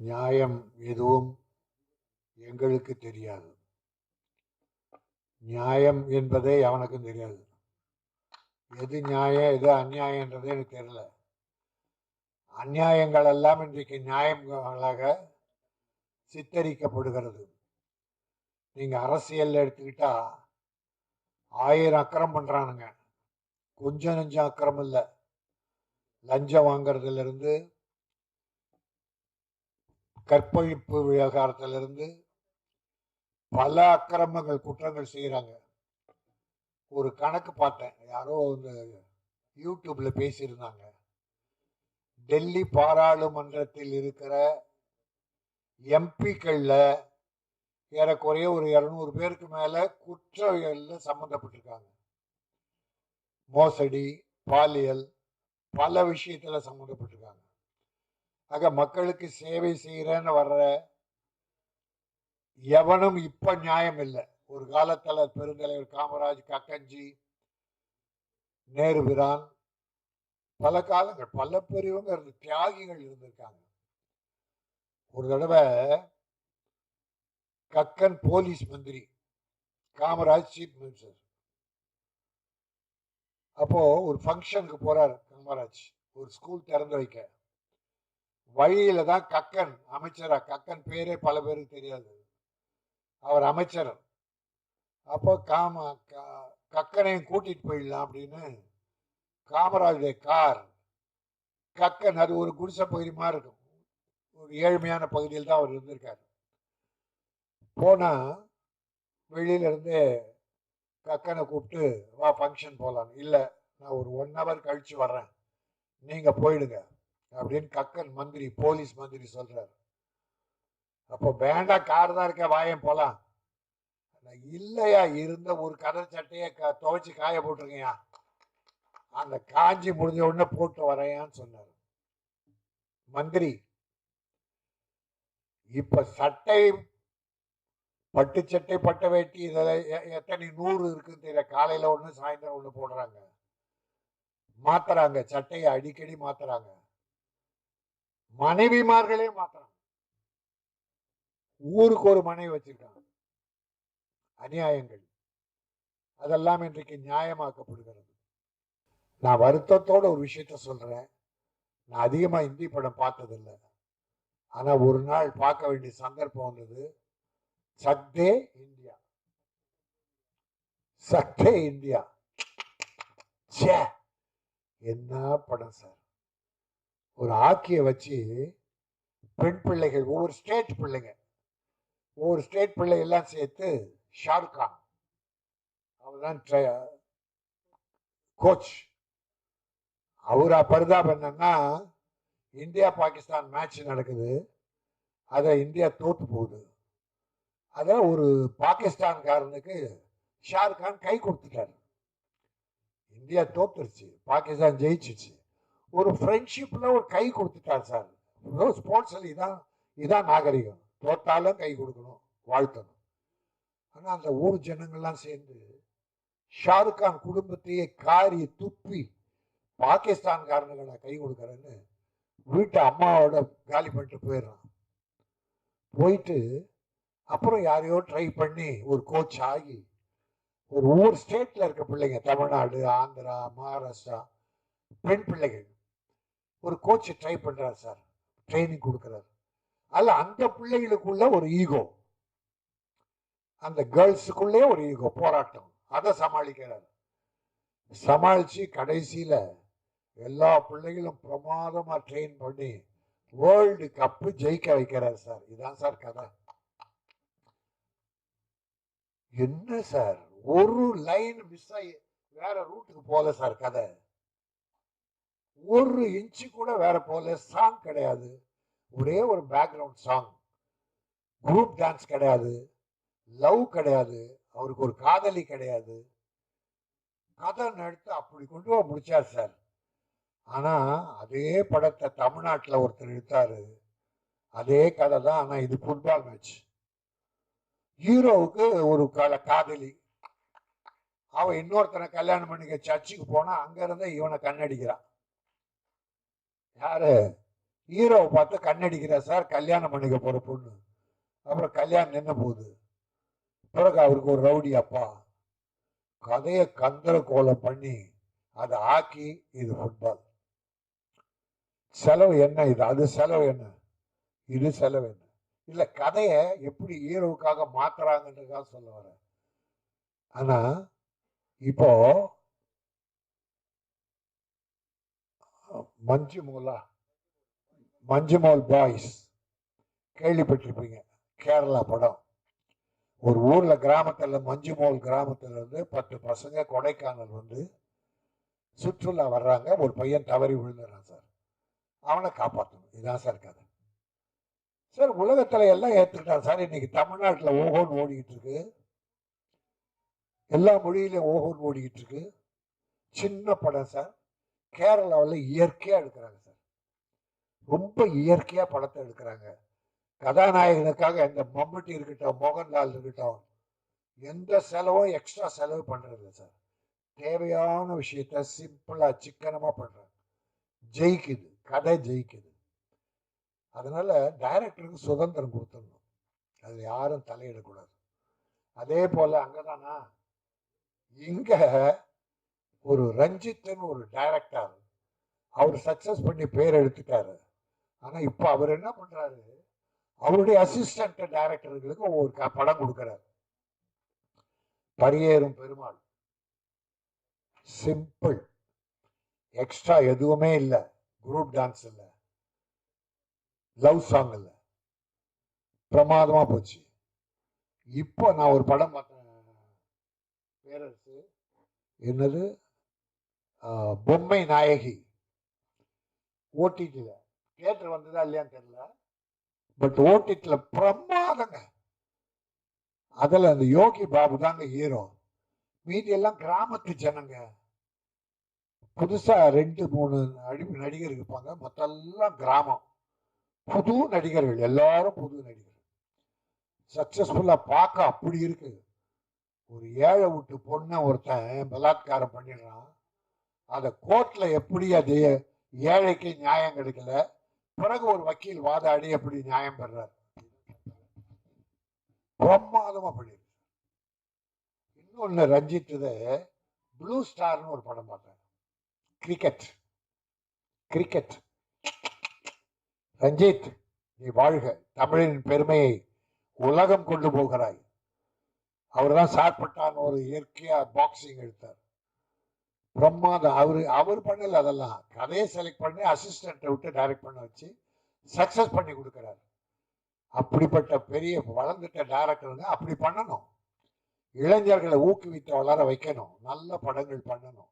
நியாயம் எதுவும் எங்களுக்கு தெரியாது. நியாயம் என்பதே அவனுக்கும் தெரியாது. எது நியாயம் எது அநியாயன்றதே எனக்கு தெரியல. அந்நியாயங்கள் எல்லாம் இன்றைக்கு நியாயங்களாக சித்தரிக்கப்படுகிறது. நீங்கள் அரசியலில் எடுத்துக்கிட்டா ஆயிரம் அக்கறம் பண்ணுறானுங்க கொஞ்சம் நெஞ்சம் அக்கறம் இல்லை. லஞ்சம் வாங்குறதுலருந்து கற்பழிப்பு விவகாரத்திலிருந்து பல அக்கிரமங்கள் குற்றங்கள் செய்கிறாங்க ஒரு கணக்கு பார்த்தேன். யாரோ இந்த யூடியூப்ல பேசியிருந்தாங்க. டெல்லி பாராளுமன்றத்தில் இருக்கிற எம்பிக்களில் ஏறக்குறைய ஒரு இரநூறு பேருக்கு மேலே குற்றவியல்ல சம்மந்தப்பட்டிருக்காங்க மோசடி பாலியல் பல விஷயத்தில் சம்மந்தப்பட்டிருக்காங்க ஆக மக்களுக்கு சேவை செய்யறேன்னு வர்ற எவனும் இப்போ நியாயம் இல்லை. ஒரு காலத்தில் பெருந்தலைவர் காமராஜ் கக்கஞ்சி நேருபிரான் பல காலங்கள் பல பெரியவங்க இருந்து தியாகிகள் இருந்திருக்காங்க. ஒரு தடவை கக்கன் போலீஸ் மந்திரி காமராஜ் சீஃப் மினிஸ்டர். அப்போ ஒரு ஃபங்க்ஷனுக்கு போறாரு காமராஜ் ஒரு ஸ்கூல் திறந்து வைக்க. வழியில தான் கக்கன் அமைச்சரா? கக்கன் பேரே பல பேருக்கு தெரியாது. அவர் அமைச்சர்? அப்போ காம க- கக்கனையும் கூட்டிட்டு போயிடலாம் அப்படின்னு காமராஜுடைய கார். கக்கன் அது ஒரு குடிசை பகுதி மாதிரி இருக்கும். ஒரு ஏழ்மையான பகுதியில் தான் அவர் இருந்திருக்காரு. போனால் வெளியிலேருந்து கக்கனை கூப்பிட்டு வா ஃபங்க்ஷன் போகலாம் இல்லை நான் ஒரு ஒன் ஹவர் கழித்து வர்றேன். நீங்கள் போயிடுங்க. அப்படின்னு கக்கன் மந்திரி போலீஸ் மந்திரி சொல்றாரு. அப்போ வேண்டாம் கார் தான் இருக்க வாயம் போலாம். நான் இல்லையா இருந்த ஒரு கதர் சட்டையை க- துவைச்சு காய போட்டிருக்கையா? அந்த காஞ்சி முடிஞ்ச உடனே போட்டு வரையான்னு சொன்னார். மந்திரி இப்ப சட்டை பட்டு சட்டை பட்டை வேட்டி இதெல்லாம் எ- எத்தனை நூறு இருக்குன்னு தெரியல. காலையில் ஒன்று சாயந்தரம் ஒன்று போடுறாங்க. மாத்துறாங்க சட்டையை அடிக்கடி மாத்துறாங்க. மனைவிமார்களே மாத்துறாங்க. ஊருக்கு ஒரு மனைவி வச்சிருக்காங்க. அநியாயங்கள். அதெல்லாம் இன்றைக்கு நியாயமாக்கப்படுகிறது. நான் வருத்தத்தோட ஒரு விஷயத்த சொல்றேன். நான் அதிகமா இந்தி படம் பார்த்ததில்லை. ஆனா ஒரு நாள் பார்க்க வேண்டிய சந்தர்ப்பம் வந்தது. சக்தே இந்தியா. சக்தே இந்தியா. ச்சே! என்ன படம் சார்? ஒரு ஆக்கியை வச்சு பெண் பிள்ளைகள் ஒவ்வொரு ஸ்டேட் பிள்ளைங்க ஒவ்வொரு ஸ்டேட் பிள்ளை எல்லாம் சேர்த்து ஷாருக் கான். அவர் தான் கோச் அவரா பரிதாபம் என்னன்னா இந்தியா பாகிஸ்தான் மேட்ச் நடக்குது. அதை இந்தியா தோத்து போகுது. அதை ஒரு பாகிஸ்தான்காரனுக்கு ஷாருக் கான் கை கொடுத்துட்டாரு. இந்தியா தோத்துருச்சு. பாகிஸ்தான் ஜெயிச்சிச்சு. ஒரு ஃப்ரெண்ட்ஷிப்பில் ஒரு கை கொடுத்துட்டார் சார். ஸ்போர்ட்ஸில் இதான் இதான் நாகரிகம். தோட்டாலும் கை கொடுக்கணும் வாழ்த்தணும். ஆனால் அந்த ஊர் ஜனங்கள்லாம் சேர்ந்து ஷாருக் கான் குடும்பத்தையே காரி துப்பி பாகிஸ்தான்காரனுங்களை கை கொடுக்குறேன்னு வீட்டு அம்மாவோட காலி பண்ணிட்டு போயிடுறான். போயிட்டு அப்புறம் யாரையோ ட்ரை பண்ணி ஒரு கோச் ஆகி ஒரு ஊர் ஸ்டேட்டில் இருக்க பிள்ளைங்க தமிழ்நாடு ஆந்திரா மகாராஷ்டிரா பெண் பிள்ளைகள். ஒரு கோச் ட்ரை பண்றாரு சார் ட்ரைனிங் கொடுக்குறாரு. அல்ல அந்த பிள்ளைகளுக்குள்ள ஒரு ஈகோ அந்த கேர்ள்ஸுக்குள்ளே ஒரு ஈகோ போராட்டம். அதை சமாளிக்கிறார். சமாளித்து கடைசியில் எல்லா பிள்ளைகளும் பிரமாதமாக ட்ரெயின் பண்ணி வேர்ல்டு கப்பு ஜெயிக்க வைக்கிறார் சார் இதுதான் சார் கதை. என்ன சார் ஒரு லைன் மிஸ் ஆகி வேற ரூட்டுக்கு போகல சார் கதை. ஒரு இன்ச்சு கூட வேற போல சாங் கிடையாது. ஒரே ஒரு பேக்ரவுண்ட் சாங் குரூப் டான்ஸ் கிடையாது. லவ் கிடையாது. அவருக்கு ஒரு காதலி கிடையாது. கதை நடத்து அப்படி கொண்டு போய் முடிச்சார் சார். ஆனால் அதே படத்தை தமிழ்நாட்டில் ஒருத்தர் எடுத்தார். அதே கதை தான் ஆனால் இது ஃபுட்பால் மேட்ச் ஹீரோவுக்கு ஒரு கல காதலி. அவன் இன்னொருத்தனை கல்யாணம் பண்ணிக்க சர்ச்சுக்கு போனால் அங்கேருந்து இவனை கண்ணடிக்கிறான். யாரு? ஹீரோவை பார்த்து கண்ணடிக்கிறா சார் கல்யாணம் பண்ணிக்க போகிற பொண்ணு. அப்புறம் கல்யாணம் நின்று போகுது. பிறகு அவருக்கு ஒரு ரவுடி அப்பா. கதையை கந்தர கோலம் பண்ணி அதை ஆக்கி இது ஃபுட்பால் செலவு என்ன இது? அது செலவு என்ன? இது செலவு என்ன? இல்லை கதையை எப்படி ஹீரோவுக்காக மாத்துறாங்கன்றதுக்காக சொல்ல வரேன். ஆனால் இப்போ மஞ்சுமோலா மஞ்சுமோல் பாய்ஸ். கேள்விப்பட்டிருப்பீங்க. கேரளா படம். ஒரு ஊரில் கிராமத்தில் மஞ்சுமோல் கிராமத்தில் இருந்து பத்து பசங்க கொடைக்கானல் வந்து சுற்றுலா வர்றாங்க. ஒரு பையன் தவறி விழுந்துறான் சார். அவனை காப்பாற்றணும் இதுதான் சார் கதை. சார் உலகத்தில் எல்லாம் ஏற்றுக்கிட்டான் சார். இன்னைக்கு தமிழ்நாட்டில் ஓஹோன்னு ஓடிக்கிட்டு இருக்கு. எல்லா மொழியிலையும் ஓஹோன்னு ஓடிக்கிட்டு இருக்கு. சின்ன படம் சார். கேரளாவில் இயற்கையாக எடுக்கிறாங்க சார். ரொம்ப இயற்கையாக படத்தை எடுக்கிறாங்க. கதாநாயகனுக்காக எந்த மம்முட்டி இருக்கட்டும் மோகன்லால் இருக்கட்டும் எந்த செலவும் எக்ஸ்ட்ரா செலவு பண்ணுறது சார். தேவையான விஷயத்த சிம்பிளாக சிக்கனமாக பண்ணுறாங்க ஜெயிக்குது. கதை ஜெயிக்குது. அதனால் டைரக்டருக்கு சுதந்திரம் கொடுத்துடணும். அதில் யாரும் தலையிடக்கூடாது. அதே போல் அங்கே தானா இங்கே ஒரு ரஞ்சித்னு ஒரு டைரக்டர் அவர் சக்சஸ் பண்ணி பேர் எடுத்துட்டாரு. ஆனால் இப்போ அவர் என்ன பண்ணுறாரு அவருடைய அசிஸ்டன்ட் டைரக்டர்களுக்கு ஒவ்வொரு படம் கொடுக்குறாரு. பரியேறும் பெருமாள். சிம்பிள் எக்ஸ்ட்ரா எதுவுமே இல்லை. குரூப் டான்ஸ் இல்லை. லவ் சாங் இல்லை. பிரமாதமாக போச்சு. இப்போ நான் ஒரு படம் பார்த்தேன். பேரரசு. என்னது? பொம்மை நாயகி. ஓடிடியில். தியேட்டர் வந்ததா இல்லையான்னு தெரியல. பட் ஓடிடில பிரமாதங்க. அதில் அந்த யோகி பாபு தாங்க ஹீரோ மீதி எல்லாம் கிராமத்து ஜனங்க. புதுசாக ரெண்டு மூணு நடி நடிகர் இருப்பாங்க. மற்றெல்லாம் கிராமம். புது நடிகர்கள். எல்லாரும் புது நடிகர்கள். சக்ஸஸ்ஃபுல்லாக பார்க்க அப்படி இருக்கு. ஒரு ஏழை விட்டு பொண்ணை ஒருத்தன் பலாத்காரம் பண்ணிடுறான். அதை கோர்ட்ல எப்படி அது ஏழைக்கு நியாயம் கிடைக்கல? பிறகு ஒரு வக்கீல் வாதாடி எப்படி நியாயம் பெறார் பிரம்மாதமா பண்ணிருக்கு இன்னொன்னு ரஞ்சித் ப்ளூ ஸ்டார்னு ஒரு படம் பார்த்தேன். கிரிக்கெட் கிரிக்கெட் ரஞ்சித் நீ வாழ்க. தமிழின் பெருமையை உலகம் கொண்டு போகிறாய். அவர் தான் சார்பட்டான் ஒரு இயற்கையா பாக்ஸிங் எடுத்தார். பிரம்மாதம் அவர் அவர் பண்ணல அதெல்லாம். கதையை செலக்ட் பண்ணி அசிஸ்டண்ட்டை விட்டு டைரக்ட் பண்ண வச்சு சக்சஸ் பண்ணி கொடுக்குறாரு. அப்படிப்பட்ட பெரிய வளர்ந்துட்ட டேரக்டருங்க அப்படி பண்ணணும். இளைஞர்களை ஊக்குவித்து வளர வைக்கணும். நல்ல படங்கள் பண்ணணும்.